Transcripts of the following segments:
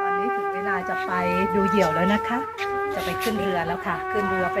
ตอนนี้ถึงเวลาจะไปดูเหยี่ยวแล้วนะคะ จะไปขึ้นเรือแล้วค่ะ ขึ้นเรือไป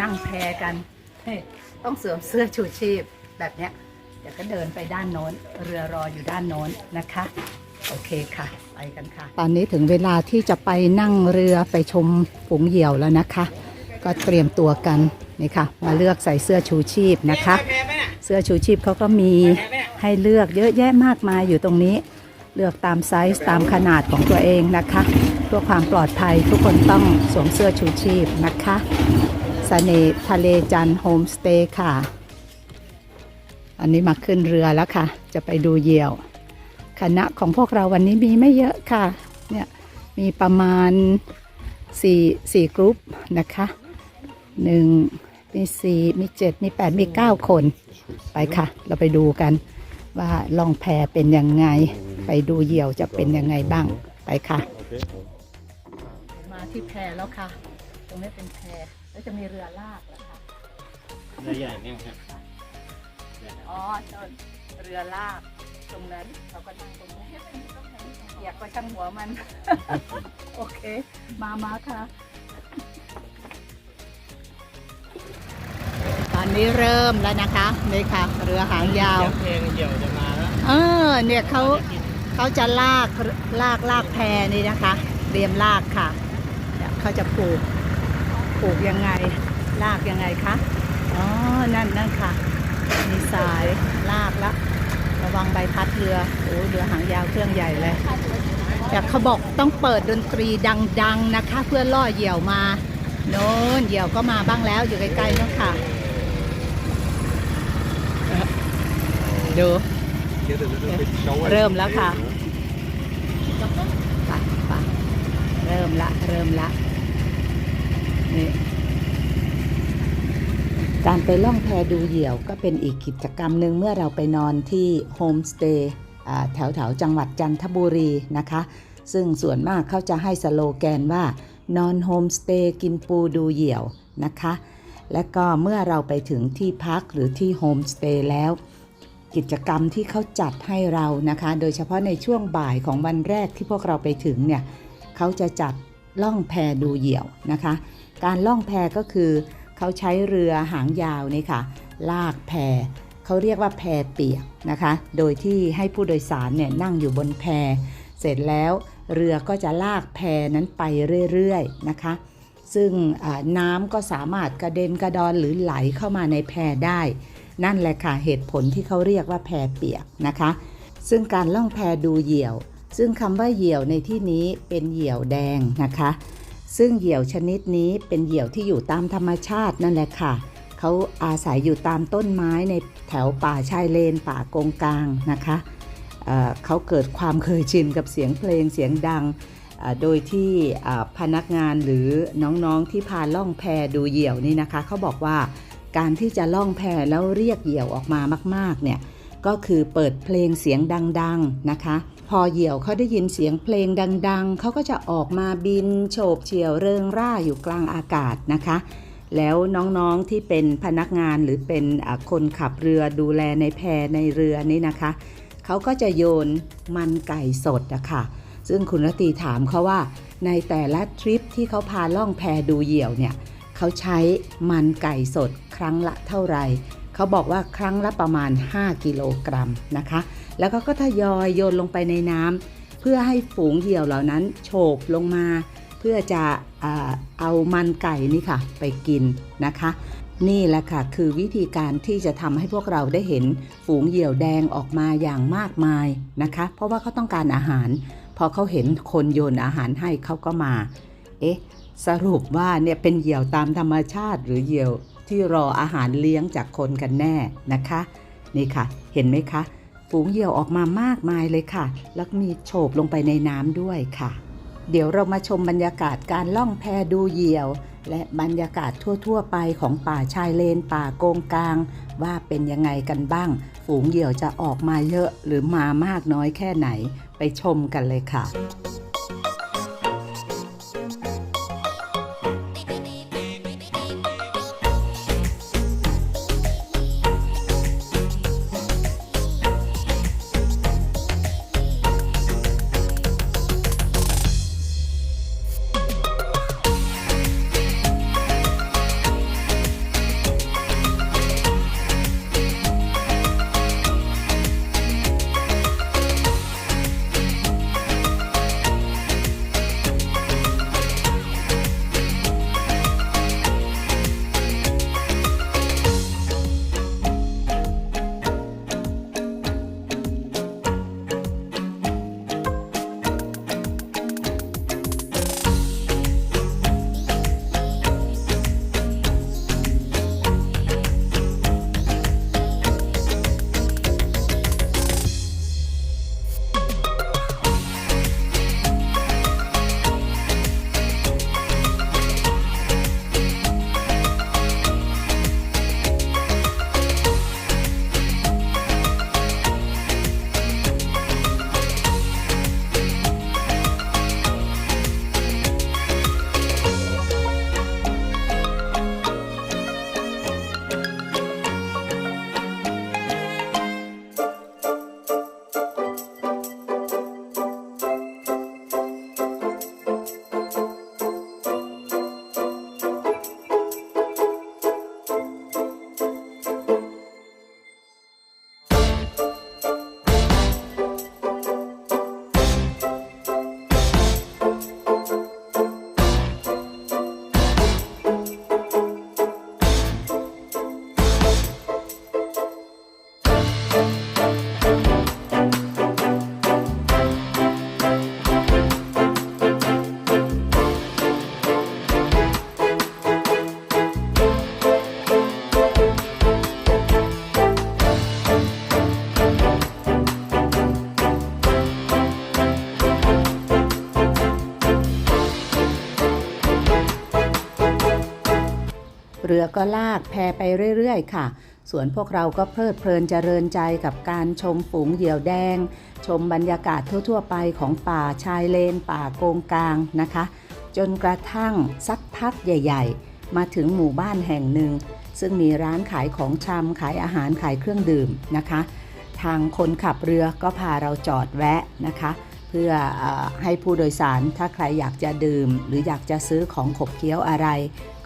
นั่งแพกันเฮ้ต้องสวมเสื้อชูชีพแบบเนี้ยเดี๋ยวก็เดินไปด้านโน้น เรือรออยู่ด้านโน้นนะคะ โอเคค่ะ ไปกันค่ะ ตอนนี้ถึงเวลาที่จะไปนั่งเรือไปชมฝูงเหยี่ยวแล้วนะคะ ก็เตรียมตัวกันนี่ค่ะ มาเลือกใส่เสื้อชูชีพนะคะ เสื้อชูชีพเขาก็มีให้เลือกเยอะแยะมากมายอยู่ตรงนี้ เลือกตามไซส์ตามขนาดของตัวเองนะคะเพื่อความปลอดภัยทุกคนต้องสวมเสื้อชูชีพนะคะสเสน่ห์ทะเลจันโฮมสเตย์ค่ะ อันนี้มาขึ้นเรือแล้วค่ะ จะไปดูเหยี่ยว คณะของพวกเราวันนี้มีไม่เยอะค่ะเนี่ยมีประมาณ4 4กรุ๊ปนะคะหนึ่งมีสี่มีเจ็ดมีแปดมีเก้าคน ไปค่ะ เราไปดูกันว่าลองแพเป็นยังไง ไปดูเหยี่ยวจะเป็นยังไงบ้างไปค่ะ มาที่แพแล้วค่ะ ตรงนี้เป็นแพแล้วจะมีเรือลากแล้วค่ะเรือใหญ่เนี่ยครับอ๋อเจ้าเรือลากตรงนั้นเราก็นั่งตรงนี้เหยียบก็ช่างหัวมัน โอเค มามาค่ะ ตอนนี้เริ่มแล้วนะคะนี่ค่ะ เรือหางยาวเพลงเดี่ยวจะมาแล้วเออเนี่ยเขา เขาจะลากลากลากแพนี่นะคะเตรียมลากค่ะเนี่ยเขาจะผูกผูกยังไงลากยังไงคะอ๋อนั่นนั่นค่ะ มีสายลากละระวังใบพัดเรือโอ้เรือหางยาวเครื่องใหญ่เลยแต่เขาบอกต้องเปิดดนตรีดัง ๆนะคะ เพื่อล่อเหยี่ยวมา โน้นเหยี่ยวก็มาบ้างแล้วอยู่ใกล้ๆนู่นค่ะดู เริ่มแล้วค่ะไปไปเริ่มละ เริ่มละ นี่ การไปล่องแพดูเหยี่ยวก็เป็นอีกกิจกรรมหนึ่งเมื่อเราไปนอนที่โฮมสเตย์แถวแถวจังหวัดจันทบุรีนะคะ ซึ่งส่วนมากเขาจะให้สโลแกนว่านอนโฮมสเตย์กินปูดูเหยี่ยวนะคะ และก็เมื่อเราไปถึงที่พักหรือที่โฮมสเตย์แล้ว กิจกรรมที่เขาจัดให้เรานะคะ โดยเฉพาะในช่วงบ่ายของวันแรกที่พวกเราไปถึงเนี่ยเขาจะจัดล่องแพดูเหยี่ยวนะคะ การล่องแพก็คือเขาใช้เรือหางยาวนี่ค่ะ ลากแพเขาเรียกว่าแพเปียกนะคะ โดยที่ให้ผู้โดยสารเนี่ยนั่งอยู่บนแพ เสร็จแล้วเรือก็จะลากแพนั้นไปเรื่อยๆนะคะ ซึ่งน้ำก็สามารถกระเด็นกระดอนหรือไหลเข้ามาในแพได้ นั่นแหละค่ะเหตุผลที่เขาเรียกว่าแพเปียกนะคะ ซึ่งการล่องแพดูเหยี่ยว ซึ่งคำว่าเหยี่ยวในที่นี้เป็นเหยี่ยวแดงนะคะ ซึ่งเหยี่ยวชนิดนี้เป็นเหยี่ยวที่อยู่ตามธรรมชาตินั่นแหละค่ะเขาอาศัยอยู่ตามต้นไม้ในแถวป่าชายเลนป่ากงกลางนะคะเเขาเกิดความเคยชินกับเสียงเพลงเสียงดังโดยที่พนักงานหรือน้องๆที่พาล่องแพดูเหยี่ยวนี่นะคะเขาบอกว่า การที่จะล่องแพแล้วเรียกเหยี่ยวออกมามากๆเนี่ยก็คือเปิดเพลงเสียงดังๆนะคะ พอเหยี่ยวเขาได้ยินเสียงเพลงดัง ๆ เขาก็จะออกมาบินโฉบเฉี่ยวเริงร่าอยู่กลางอากาศนะคะ แล้วน้องๆที่เป็นพนักงานหรือเป็นคนขับเรือดูแลในแพในเรือนี่นะคะ เขาก็จะโยนมันไก่สดอะค่ะ ซึ่งคุณรตีถามเขาว่าในแต่ละทริปที่เขาพาล่องแพดูเหยี่ยวเนี่ยเขาใช้มันไก่สดครั้งละเท่าไหร่เขาบอกว่าครั้งละประมาณ 5 กิโลกรัมนะคะ แล้วก็ก็ทยอยโยนลงไปในน้ำเพื่อให้ฝูงเหยี่ยวเหล่านั้นโฉบลงมา เพื่อจะเอามันไก่นี่ค่ะ ไปกินนะคะ นี่แหละค่ะคือวิธีการที่จะทำให้พวกเราได้เห็นฝูงเหยี่ยวแดงออกมาอย่างมากมายนะคะ เพราะว่าเขาต้องการอาหาร พอเขาเห็นคนโยนอาหารให้เขาก็มา เอ๊ะ สรุปว่าเนี่ยเป็นเหยี่ยวตามธรรมชาติหรือเหยี่ยวที่รออาหารเลี้ยงจากคนกันแน่นะคะ นี่ค่ะ เห็นไหมคะ ฝูงเหยี่ยวออกมามากมายเลยค่ะ แล้วมีโฉบลงไปในน้ำด้วยค่ะ เดี๋ยวเรามาชมบรรยากาศการล่องแพดูเหยี่ยว และบรรยากาศทั่ว ๆ ไปของป่าชายเลน ป่าโกงกลาง ว่าเป็นยังไงกันบ้าง ฝูงเหยี่ยวจะออกมาเยอะหรือมามากน้อยแค่ไหนไปชมกันเลยค่ะ เรือก็ลากแพไปเรื่อยๆ ค่ะ ส่วนพวกเราก็เพลิดเพลินเจริญใจกับการชมฝูงเหยี่ยวแดง ชมบรรยากาศทั่วๆ ไปของป่าชายเลน ป่าโกงกลางนะคะ จนกระทั่งสักพักใหญ่ ๆ มาถึงหมู่บ้านแห่งหนึ่ง ซึ่งมีร้านขายของชำขายอาหารขายเครื่องดื่มนะคะ ทางคนขับเรือก็พาเราจอดแวะนะคะ พื่ออให้ผู้โดยสารถ้าใครอยากจะดื่ม หรืออยากจะซื้อของขบเคี้ยวอะไร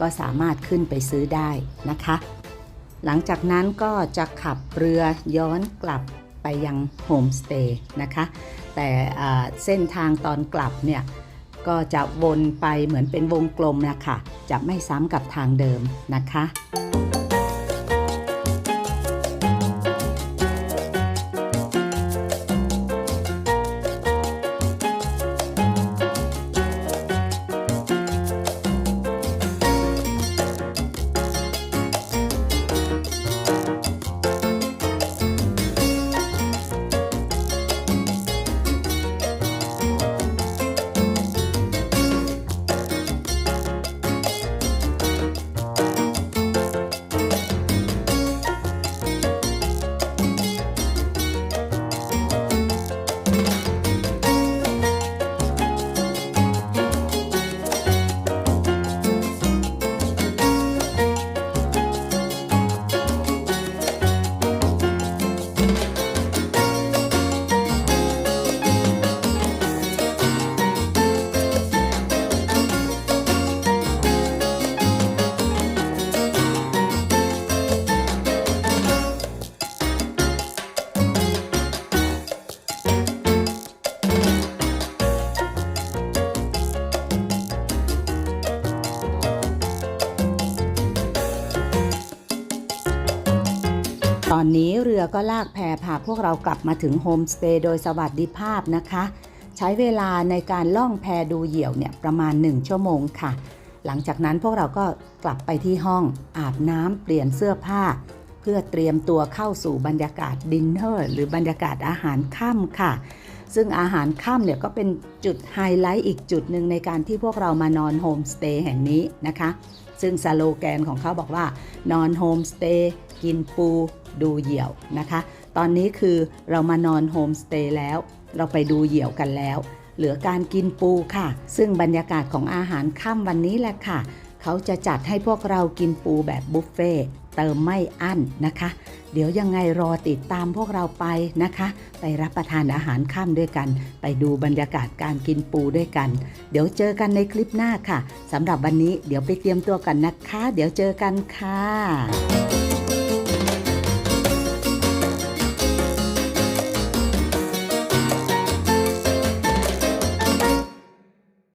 ก็สามารถขึ้นไปซื้อได้นะคะ หลังจากนั้นก็จะขับเรือย้อนกลับไปยังโฮมสเตย์นะคะ แต่เส้นทางตอนกลับเนี่ยก็จะวนไปเหมือนเป็นวงกลมนะคะจะไม่ซ้ำกับทางเดิมนะคะ ตอนนี้เรือก็ลากแพพาพวกเรากลับมาถึงโฮมสเตย์โดยสวัสดิภาพนะคะ ใช้เวลาในการล่องแพดูเหยี่ยวเนี่ยประมาณ 1 ชั่วโมงค่ะ หลังจากนั้นพวกเราก็กลับไปที่ห้องอาบน้ำเปลี่ยนเสื้อผ้า เพื่อเตรียมตัวเข้าสู่บรรยากาศดินเนอร์หรือบรรยากาศอาหารค่ำค่ะ ซึ่งอาหารค่ำเนี่ยก็เป็นจุดไฮไลท์อีกจุดหนึ่งในการที่พวกเรามานอนโฮมสเตย์แห่งนี้นะคะ ซึ่งสโลแกนของเขาบอกว่านอนโฮมสเตย์ กินปูดูเหยี่ยวนะคะ ตอนนี้คือเรามานอนโฮมสเตย์แล้ว เราไปดูเหยี่ยวกันแล้ว เหลือการกินปูค่ะ ซึ่งบรรยากาศของอาหารค่ำวันนี้แหละค่ะ เขาจะจัดให้พวกเรากินปูแบบบุฟเฟ่ต์เติมไม่อั้นนะคะ เดี๋ยวยังไงรอติดตามพวกเราไปนะคะ ไปรับประทานอาหารค่ำด้วยกัน ไปดูบรรยากาศการกินปูด้วยกัน เดี๋ยวเจอกันในคลิปหน้าค่ะสำหรับวันนี้เดี๋ยวไปเตรียมตัวกันนะคะ เดี๋ยวเจอกันค่ะ